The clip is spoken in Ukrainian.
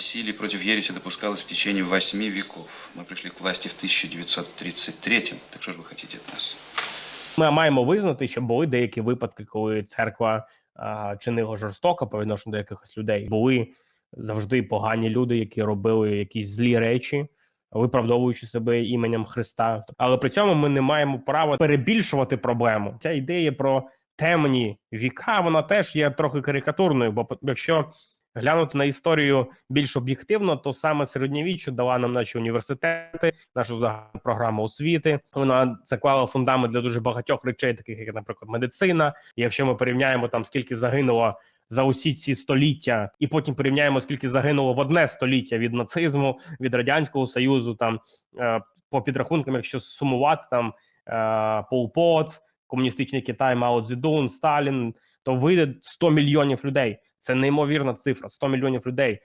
Насилие против ереси допускалось в течение восьми веков. Мы пришли к власти в 1933 Так что же вы хотите от нас? Ми маємо визнати, що були деякі випадки, коли церква а, чинила жорстоко по відношенню до якихось людей. Були завжди погані люди, які робили якісь злі речі, виправдовуючи себе іменем Христа. Але при цьому ми не маємо права перебільшувати проблему. Ця ідея про темні віка, вона теж є трохи карикатурною, бо якщо глянути на історію більш об'єктивно, то саме середньовіччя дала нам наші університети, нашу загальну програму освіти. Вона заклала фундамент для дуже багатьох речей, таких як, наприклад, медицина. І якщо ми порівняємо там, скільки загинуло за усі ці століття, і потім порівняємо, скільки загинуло в одне століття від нацизму, від радянського союзу, там е, по підрахункам, якщо сумувати там е, Пол Пот, комуністичний Китай, Мао Цзедун, Сталін, то вийде 100 мільйонів людей. Це неймовірна цифра 100 мільйонів людей.